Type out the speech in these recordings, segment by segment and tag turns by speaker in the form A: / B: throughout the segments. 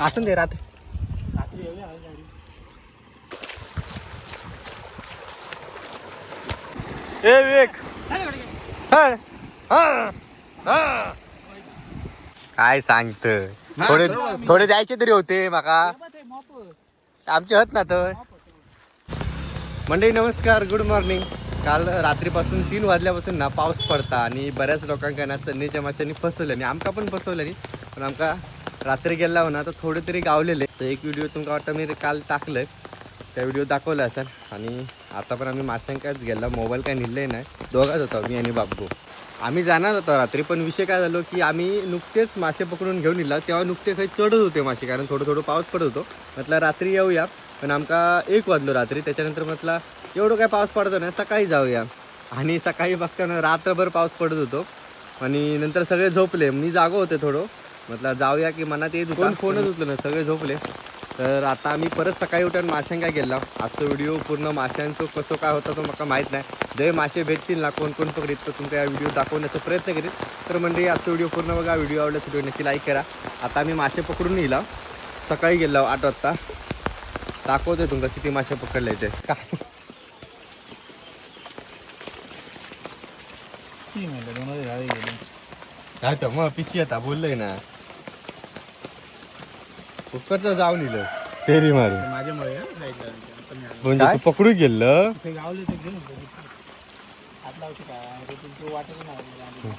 A: असं दे रात ए विवेक. काय सांगत थोडे थोडे द्यायचे तरी होते माका. आमचे होत ना तर. मंडळी नमस्कार. गुड मॉर्निंग काल रात्रीपासून तीन वाजल्यापासून ना पाऊस पडता आणि बऱ्याच लोकांका ना चन्नीच्या माशांनी फसवलं आणि आमका पण फसवलं नाही पण आमका रात्री गेला हो ना तर थोडे तरी गावलेले. तर एक व्हिडिओ तुमका वाटतं मी काल टाकलंय. त्या व्हिडिओ दाखवला असेल. आणि आता पण आम्ही माशांकाच गेला मोबाईल काय निघले नाही. दोघाच होतो मी आणि बाबू. आम्ही जाणार होतो रात्री पण विषय काय झालो की आम्ही नुकतेच मासे पकडून घेऊन येला तेव्हा नुकते काही चढत होते मासे कारण थोडं थोडं पाऊस पडत होतो. म्हटलं रात्री येऊया. पण आमका एक वाजलो रात्री. त्याच्यानंतर म्हटलं एवढं काय पाऊस पडतो ना सकाळी जाऊया. आणि सकाळी बघताना रात्रभर पाऊस पडत होतो. आणि नंतर सगळे झोपले. मी जागो होते थोडं. म्हटलं जाऊया की मनात येत होता. फोनच उचलं ना सगळे झोपले. तर आता आम्ही परत सकाळी उठून माशांका गेला. आजचा व्हिडिओ पूर्ण माशांचं कसं काय होता तो मला माहीत नाही. जे मासे भेटतील ना कोण कोण पकडीत तर तुमचा व्हिडिओ दाखवण्याचा प्रयत्न करीत. तर म्हणजे आजचा व्हिडिओ पूर्ण बघा व्हिडिओ आवडला व्हिडिओ नक्की लाईक करा. आता आम्ही मासे पकडून येला सकाळी गेलो आठ वाजता. दाखवतोय तुमका किती मासे पकडले ते. काय काय तर मग पिशी आता बोललोय ना. कुकरचं जाऊन इलं फेरी मारून
B: माझ्यामुळे
A: म्हणजे तू पकडून गेलं
B: ते गावले ते घेऊन हात लावते का? तू वाटत नाही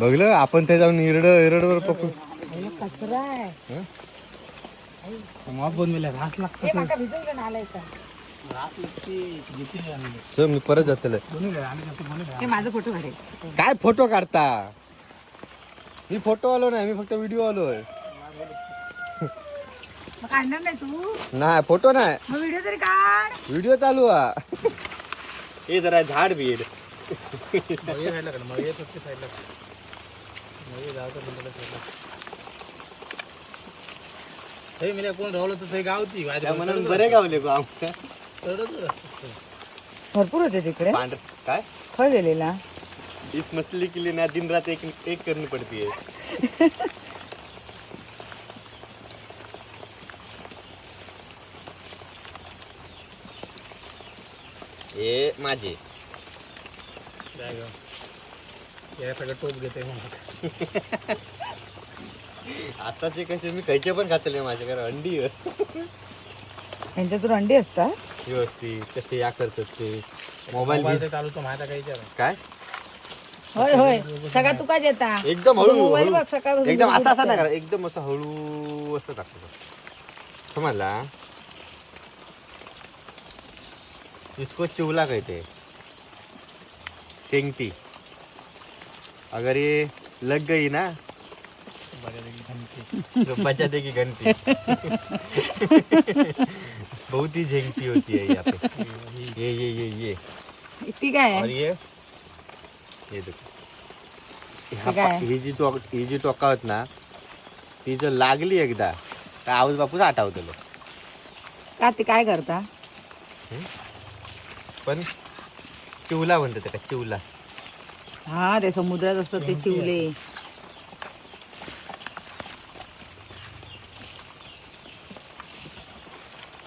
A: बघलं? आपण ते जाऊन इरड इरडवर
C: कचरा आहे?
B: मग मिळाला लागतो
C: माका आलायचा
B: लागते आम्ही.
A: चल मी परत जातलं
B: दोन्ही घ्या आम्ही जातो दोन्ही
C: हे माझा फोटो काढेल
A: काय फोटो काढता? मी फोटो आलो नाही मी फक्त व्हिडिओ आलोय.
C: मग काढणार नाही तू?
A: नाही फोटो नाही.
C: मग व्हिडिओ तरी काढ.
A: व्हिडिओ चालू आ हे जरा झाड बीड.
B: हे कोण रावलं तर ते गावती
A: म्हणून बरे गावले गो आमच्या
C: भरपूर होते तिकडे.
A: पांढर काय?
C: फळ दिलेला.
A: इस मछली के लिए ना दिन रात एक एक करनी पड़ती है हे माझे.
B: या सगळं टोप घेते मग
A: आताचे कसे मी खायचे पण खातले माझ्या कारण अंडी आहे.
C: यांच्या तर अंडी असतात?
A: व्यवस्थित कसे या करतात ते. मोबाईल
B: चालू तो माहिती काय विचार?
A: काय?
C: होय होय. सगळा तुका येता
A: एकदम हळू
C: मोबाईल. बघ सकाळ
A: एकदम असं असं नाही करा. एकदम असं हळू असं टाकतो. समजला? इसको चिवला कहते सेंगटी अगर ये लग गई ना तो बचा देगी घंटी। बहुत ही झेंगटी होती है यहाँ पे। ये ये ये ये।
C: ती काय
A: और
C: आहे
A: ये ये देखो।
C: हे?
A: ही जी टोक ही जी टोका होत ना ती जर लागली एकदा तर आवाज बापूच आठवतलो
C: का ते काय करता?
A: पण चिवला म्हणतात त्याला चिवला.
C: हा ते समुद्रात असतात ते चिवले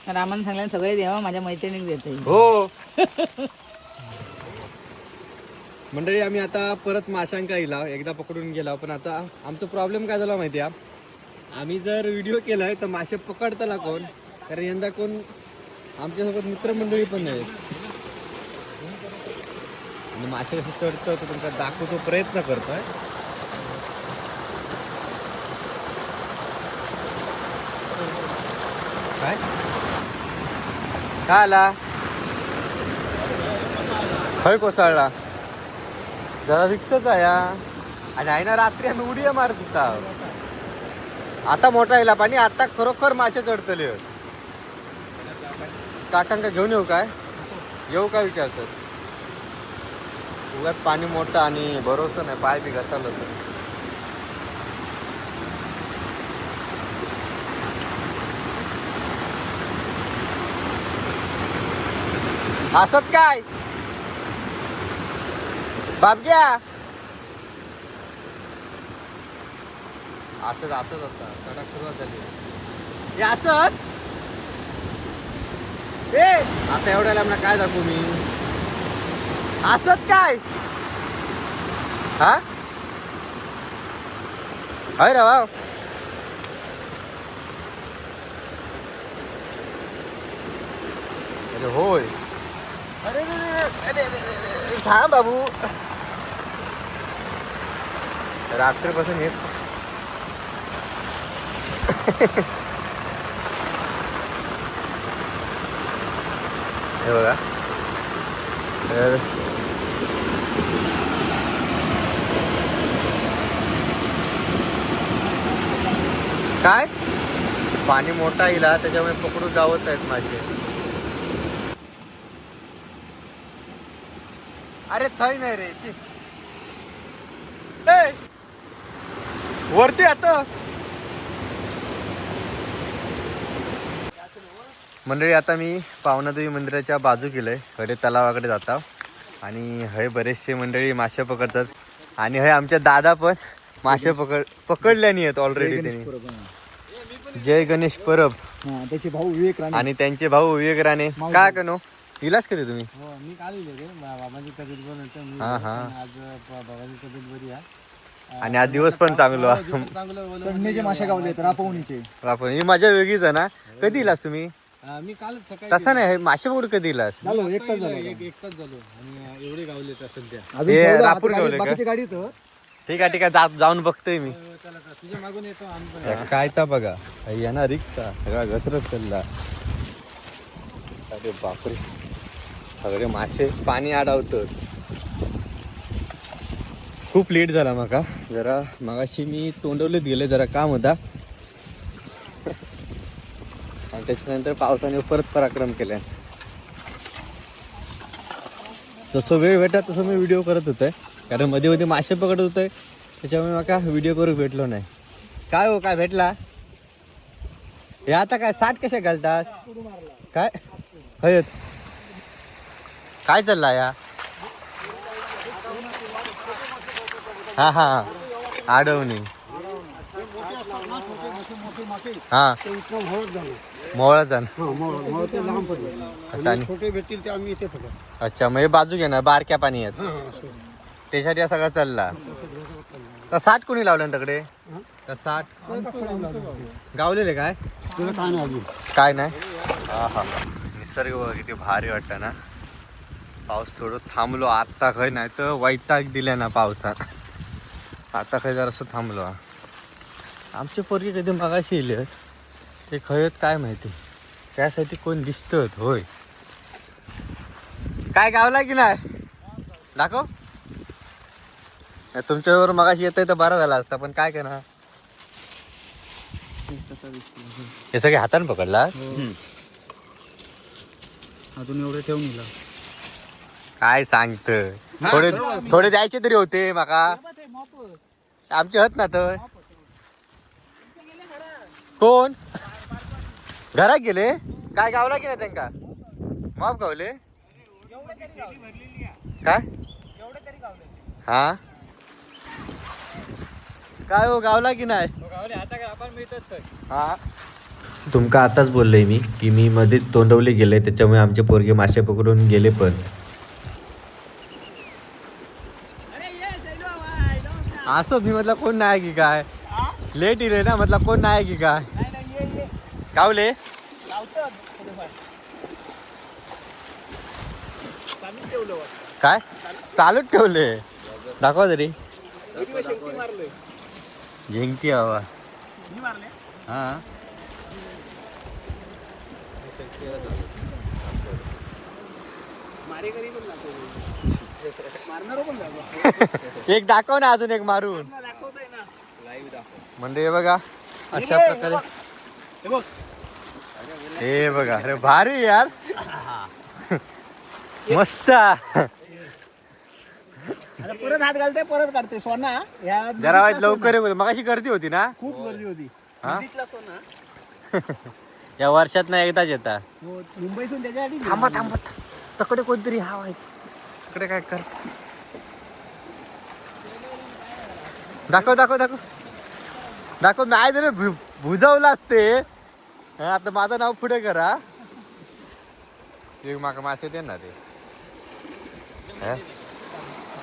C: रामानं सांगल्यान सगळे देवा माझ्या मैत्रिणीक देते.
A: हो. मंडळी आम्ही आता परत माशांका येला एकदा पकडून गेला पण आता आमचा प्रॉब्लेम काय झाला माहिती आहे आम्ही जर व्हिडिओ केलाय तर मासे पकडताला कोण? कारण यंदा कोण आमच्यासोबत मित्रमंडळी पण नाही आणि मासे कसे चढतं तो तुमचा दाखवतो प्रयत्न करतोय. काय? काय आला? खय कोसळला. जरा रिक्सच आहे हा. आणि आहे ना रात्री आम्ही उडी मारत होता. आता मोठा येला पाणी आता खरोखर मासे चढतले. काकांका घेऊन येऊ काय? येऊ काय विचारतात? उगाच पाणी मोठं आणि भरोसा नाही पाय बी घसाल होतं. असत काय? बाबग्या असंच असत आता कडक सुरुवात झाली. असत ए आता एवढ्या लांब काय दाखवू मी? असत काय? हा? अरे वा अरे होय. अरे, अरे, थांब बाबू. रात्रीपासून येत हे बघा. काय? पाणी मोठा येईल त्याच्यामुळे पकडून जावत आहेत माझे. अरे थंय नाही रे शी. वरती आता. मंडळी आता मी पावनादेवी मंदिराच्या बाजू केलंयकडे तलावाकडे जाता आणि हय बरेचसे मंडळी मासे पकडतात. आणि हय आमच्या दादा पण. मासे पकड पकडल्यानी आहेत ऑलरेडी त्यांनी. जय गणेश परब.
B: त्याचे भाऊ विवेक राणे.
A: आणि त्यांचे भाऊ विवेक राणे. काय कनो इलाज कधी तुम्ही?
B: हो मी काल येलो रे बाबाची तब्येत बरं नव्हतं मी
A: हा, हा.
B: पण आज ब- बाबाची तब्येत बरी आहे.
A: आणि आज दिवस पण चांगलो.
B: चांगलं. चढणीचे मासे गावले रापवणीचे.
A: आपण ही मजा वेगळीच आहे ना? कधी इलास तुम्ही?
B: मी काल सकाळी
A: तसा नाही हे मासे पकडून कधी इलास
B: झालो एक तास झालो. एक एक तास झालो. आणि एवढे गावले सध्या.
A: हे रापूर गावले का?
B: बाकीची गाडी तर
A: ठीक आहे ठीक आहे जाऊन बघतोय मी.
B: चला चला, तुझ्या मागून येतो आम्ही पण.
A: काय ता बघा. येणार रिक्षा सगळा घसरत चालला. अरे बापरे. सगळे मासे पाणी अडवतं खूप लेट झाला माका. जरा मगाशी मी तोंडवलीत गेले जरा काम होता. आणि त्याच्यानंतर पावसाने परत पराक्रम केलाय जसं वेळ भेटा तसं मी व्हिडिओ करत होतोय कारण मध्ये मध्ये मासे पकडत होते. त्याच्यामुळे माका व्हिडिओ करू भेटलो नाही. काय हो काय भेटला? हे आता काय साठ कशा घालतास? काय? हयत. काय चालला या? हा हा हा. आडवणी. हा. मोहळा जाण. अच्छा हे बाजू घे ना बारक्या पाणी आहेत. त्यासाठी हा सगळा चालला. तर साठ कोणी लावलं ना तकडे तर साठ. गावलेले काय?
B: काय नाही?
A: काय नाही हा हा निसर्ग किती भारी वाटतं ना. पाऊस थोडं थांबलो आत्ता खय नाही तर वैताग दिल्या ना पावसात. आता खय जरासं थांबलो आमचे पोरगे कधी मगाशी येले ते खयत काय माहिती? त्यासाठी कोण दिसत होय? काय गावला की नाही? दाखव. नाही, तुमच्याबरोबर मगाशी येतंय तर बरा झाला असता पण काय करणार? हे सगळे हाताने पकडला
B: अजून एवढे ठेवून येला
A: काय सांगत थोडे थोडे द्यायचे तरी होते माका. आमचे हत ना तर. कोण? घरात गेले? काय गावला की नाही त्यांका? माफ गावले? काय? हा? काय हो गावला की नाही? हा तुमका आताच बोललोय मी की मी मध्ये तोंडवले गेले त्याच्यामुळे आमचे पोरगे मासे पकडून गेले पण. असं मी म्हटलं कोण नाही की काय? लेट इले ना म्हटलं कोण नाही की काय? गावले? काय? चालूच ठेवले. दाखवा तरी. जिंकती हवा हा. एक दाखव ना अजून एक मारून. म्हणजे हे बघा अशा प्रकारे. हे बघा. अरे भारी यार. मस्त.
B: परत हात घालते परत काढते सोना या
A: जरा वाईट लवकर मग अशी गर्दी होती ना?
B: खूप गर्दी होती.
A: हा?
B: नदीतला सोना.
A: या वर्षात ना एकदाच येतात
B: हो, मुंबईसून त्याच्यासाठी
A: थांबा थांबा. तकडे कोणतरी हा व्हायचं तकडे काय कर. दाखव दाखव दाखव. दाखव नाही जरी भु- भुजावलं असते. हं, आता माझं नाव पुढे करा. एक माका मासे दे ना ते?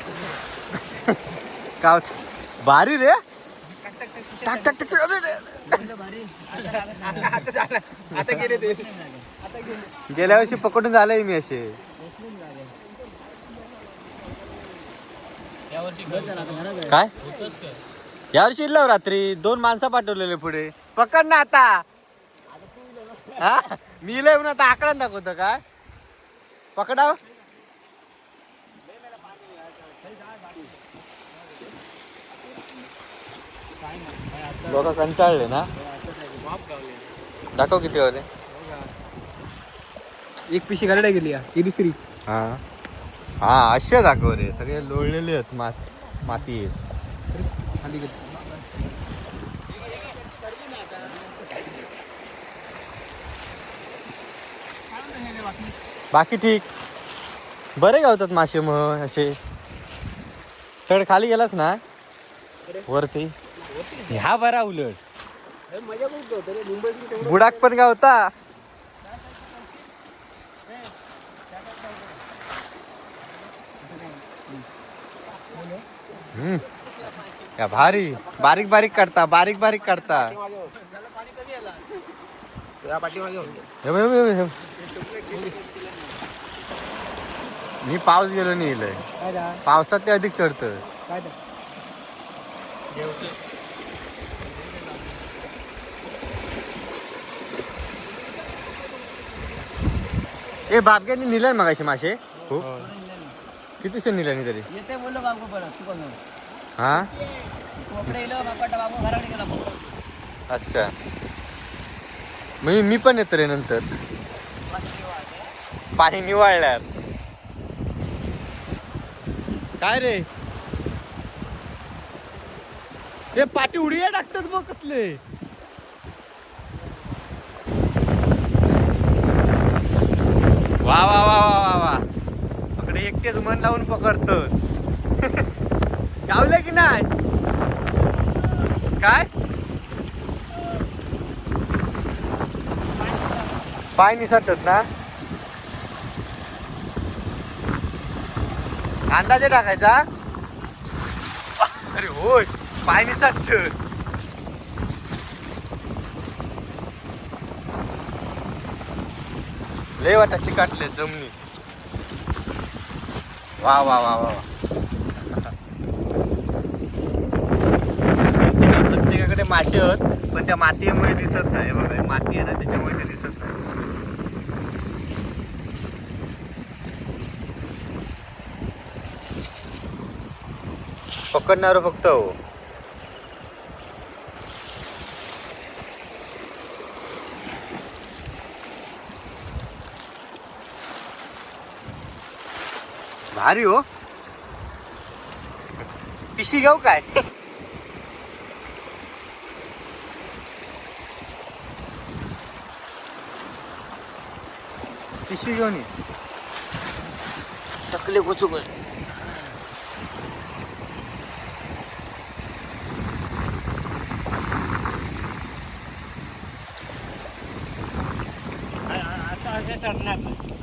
A: का भारी रे. टाक टाक टाक टाक. अरे
B: आता
A: गेल्या वर्षी पकडून झालंय मी असे.
B: यावर्षी
A: काय? या वर्षी इल्लो रात्री. दोन माणसं पाठवलेले पुढे. पकड ना आता. हा? मी इलय म्हणून आता आकडा दाखवतो काय पकडाव. लोक कंटाळले ना. दाखव किती वाले
B: एक पिशी गाड्या गेली ही दुसरी.
A: हा. हा असे दाखव रे सगळे लोळलेले आहेत मात माती. आहेत
B: खाली गेली
A: बाकी ठीक. बरे गावतात मासे मग असे. चढ खाली गेलास ना? वरती. ह्या बरा उलट.
B: होतं
A: बुडाक पण गावता. हम्म. या भारी. बारीक बारीक काढता बारीक बारीक हे बघ, हे बघ, हे बघ. मी पाऊस गेलो नाही इलय पावसात ते अधिक चढतं.
B: काय
A: ए बापग्यानी निलं मग असे मासे खूप कितीशे निलं तरी?
B: येते बोललो बाबू परत तू कोण
A: हा?
B: कोकडे बाबू घराकडे गेला
A: अच्छा. मी मी पण येतो रे नंतर. पाणी निवाळल्यावर काय रे? ते पाठी उडिया टाकतात बघ कसले. वा वा वा वा वा वा. पकडे एकटेच मन लावून पकडतो. गावले की नाही? काय? पाय निसटत ना? अंदाजे टाकायचा? अरे होय पाय निसटत लय वाटा चिकाटले जमनी. वा वा वा वा वा. प्रत्येकाकडे मासे आहेत पण त्या मातीमुळे दिसत नाही. बघा माती आहे ना त्याच्यामुळे ते दिसत नाही. पकडणार फक्त हो. भारी हो. पिशी घेऊ काय? पिशवी घेऊन ये. टकले कुचुक
B: नाही.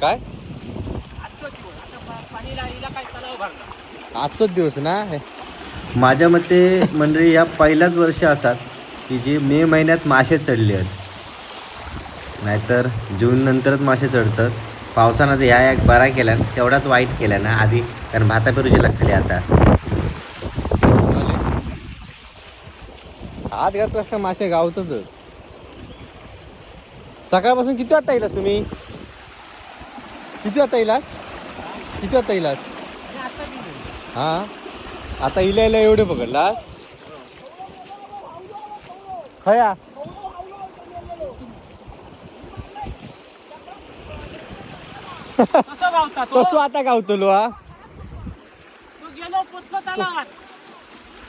A: काय
B: आता पाणी लागला काय तलाव भरणार
A: आजचाच दिवस ना माझ्या मते मंडळी या पहिल्याच वर्ष असतात की जे मे महिन्यात मासे चढले आहेत. नाहीतर जून नंतरच मासे चढतात. पावसानं तर ह्या एक बरा केला तेवढाच वाईट केला ना आधी. कारण भाता पेरूचे लागतले आता. हात घातला असता मासे गावतच सकाळपासून किती वाजता येईलास तुम्ही? किती वाजता येईलास किती वाजता येईलास हा? आता इला इला एवढे पकडलास? खया.
B: कसं
A: आता गावतलो हा?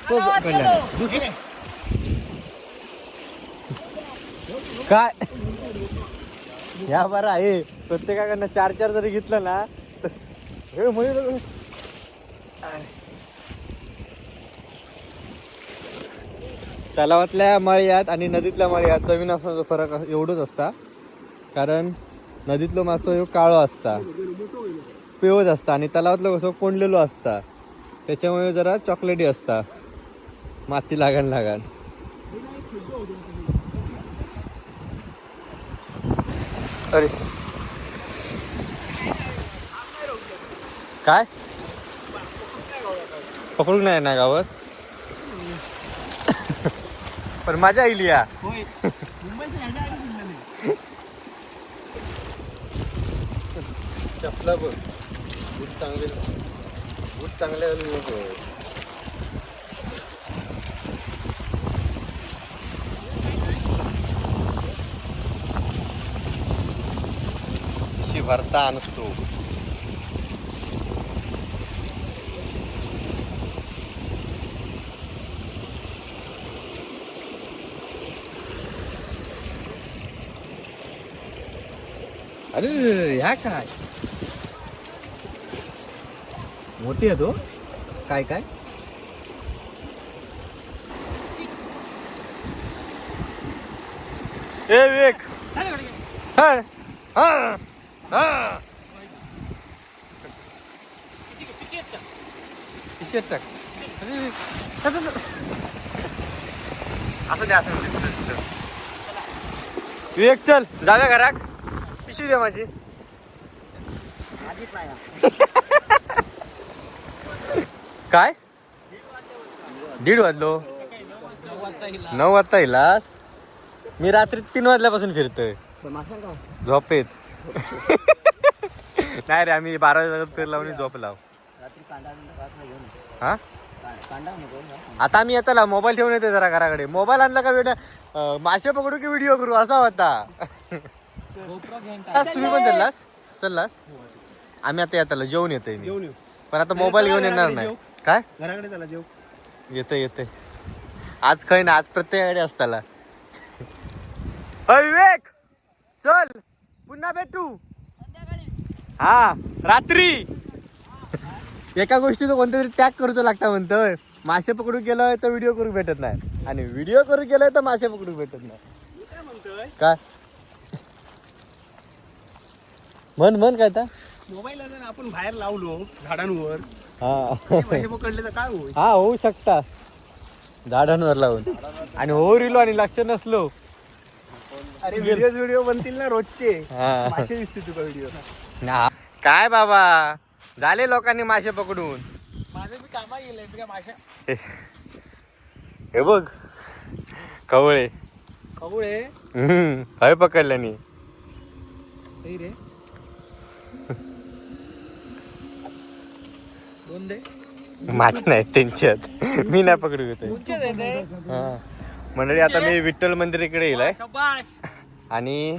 B: तू
A: पकडला. दुसरं- काय? या बरं आहे. प्रत्येकाकडनं चार चार जरी घेतलं ना तर हे मयूर तलावातल्या मळ्यात आणि नदीतल्या मळ्यात जमीन असण्याचा फरक अस- एवढंच असता. कारण नदीतलो मासो ह्यो काळो असता. पिवळच असता आणि तलावातलं कसं कोंडलेलो असता. त्याच्यामुळे जरा चॉकलेटी असता. माती लागण लागण. अरे. काय? पकडून नाही ना गावात? पण मजा येईल या. चपला बघ. बूट चांगले बूट चांगले घालून नको अशी भरता आणतो. अरे ह्या काय मोठी आहे तो काय काय ए विवेक. हा. हा. टाक. असं द्या असं. विवेक चल जाऊया घरात पिशवी दे माझी. काय? दीड वाजलो. नऊ वाजता येलास? मी रात्री तीन वाजल्यापासून फिरतोय. झोपेत. नाही रे आम्ही बारा वाजता फिरला आणि झोप लाव. हा? आता आम्ही येताला मोबाईल ठेवून येते जरा घराकडे. मोबाईल आणला का बेटा अं, मासे पकडू की व्हिडिओ करू? असा होता. आज तुम्ही पण चाललास? चाललास? आम्ही आता येताला जेवून येतोय मी.
B: घेऊन
A: पण आता मोबाईल घेऊन येणार नाही. काय?
B: घराकडे चला जेव.
A: येते येते आज काही ना आज प्रत्येकाकडे असताला. अय विवेक चल पुन्हा भेटू. हा रात्री. एका गोष्टीचं कोणत्या तरी त्याग करूचं लागता म्हणतोय. मासे पकडू गेलोय तर व्हिडिओ करू भेटत नाही. आणि व्हिडिओ करू गेलोय तर मासे पकडू भेटत नाही.
B: काय म्हणतोय
A: काय म्हण म्हण काय तर
B: मोबाईल जर आपण बाहेर लावलो झाडांवर
A: हा.
B: पैसे पकडले तर काय होईल?
A: हा होऊ शकता. झाडांवर लावून. आणि हो रिलो आणि लक्ष नसलो.
B: अरे व्हिडिओ व्हिडिओ बनतील ना रोजचे.
A: हा.
B: मासे दिसते तुका व्हिडिओ
A: ना काय बाबा? झाले लोकांनी मासे पकडून.
B: माझं मी कामा गेलंय तुझ्या माशा
A: हे बघ. कवळे
B: कवळे
A: हम्म, हय पकडल्यानी.
B: सही रे दोन दे
A: माझे नाही त्यांच्यात. मी नाही पकडू हा. मंडळी आता मी विठ्ठल मंदिराकडे येईल आणि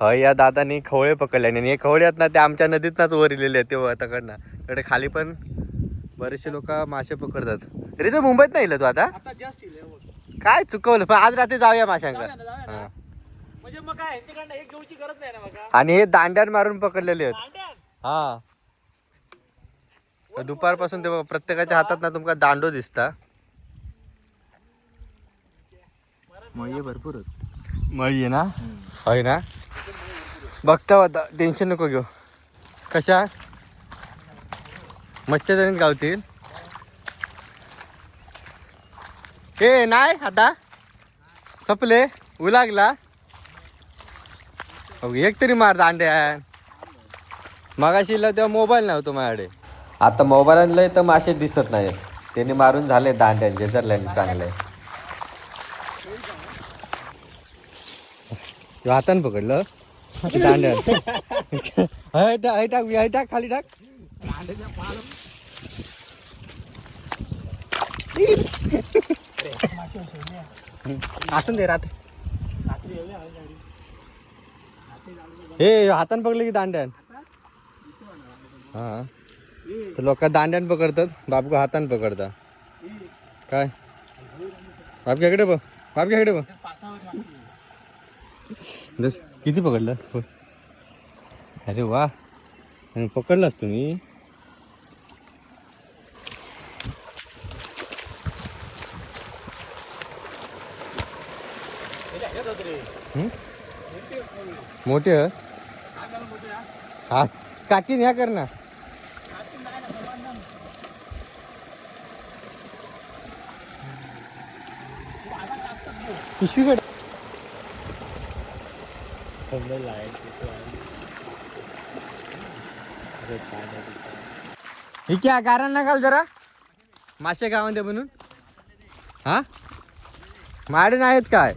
A: हय या दादानी खवळे पकडल्याने. आणि हे खवळे आहेत ना ते आमच्या नदीतनाच वर इलेले आहेत तेव्हा आताकडनं तिकडे खाली पण बरेचसे लोक मासे पकडतात. रे तू मुंबईत नाही इलं तू आता.
B: आता येईल
A: काय चुकवलं? पण आज रात्री जाऊया माशांका
B: जाऊया ना, जाऊया ना.
A: हा.
B: म्हणजे
A: आणि हे दांड्यान मारून पकडलेले आहेत. हा. दुपारपासून ते प्रत्येकाच्या हातात ना तुमका दांडो दिसता.
B: मळी भरपूर
A: मळी आहे ना? होय ना? बघता होता टेन्शन नको घेऊ. कशा? मच्छर गावतील. ए नाही आता. सपले उलागला अहो, एक तरी मार दांड्या मगाशी इला तेव्हा मोबाईल नव्हतो माझ्याकडे. आता मोबाईल तर मासे दिसत नाहीत. त्यांनी मारून झाले दांड्यांचे धरल्याने चांगले. हातानं पकडलं? दांड्या. हय टाक हय टाक हय टाक खाली टाक. असं दे रात. हे हातान पकडलं की दांड्यान? हा. तर लोक दांड्यान पकडतात बापू हातान पकडता काय? बापक्याकडे बघ बापक्याकडे बघ. दस किती पकडलं? अरे वा. आणि पकडलास तुम्ही? मोठे? आहेत? हा. काटीन ह्या कर ना. पिशवीकडे हे क्या कारण ना जरा. मासे गावामध्ये म्हणून. हा? माडे नाहीत काय?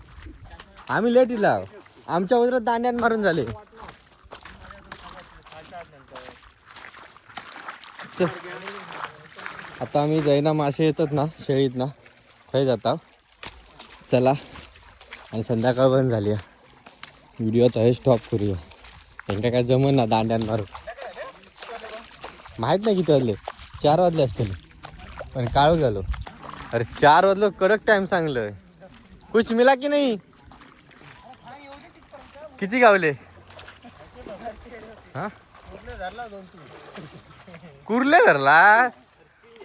A: आम्ही लेट इला. आमच्या उदरात दांड्यान मारून झाले. चल. आता आम्ही जैना मासे येतात ना शेळीत ना. थंय जाता. चला. आणि संध्याकाळ पण झाली व्हिडिओ आता हे स्टॉप करूया. त्यांना काय जमन ना दांड्यान मारू माहीत नाही किती वाजले. चार वाजले असतील. पण काळू झालो. अरे चार वाजलो कडक टाइम सांगलं कुछ मिला की नाही? किती गावले? हा? कुर्ले धरला?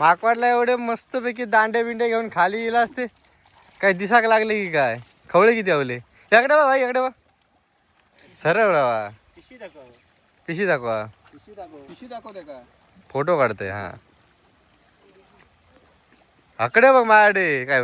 A: माकवाडला एवढे मस्त पैकी दांडे बिंडे घेऊन खाली गेला असते. काय दिसाक लागले की काय? खवळे किती आवले? इकडे बा भाई इकडे बा. सरळ बाबा पिशी दाखवा.
B: पिशी दाखवते का?
A: फोटो काढतोय हा. आकडे बघ माझ्याकडे काय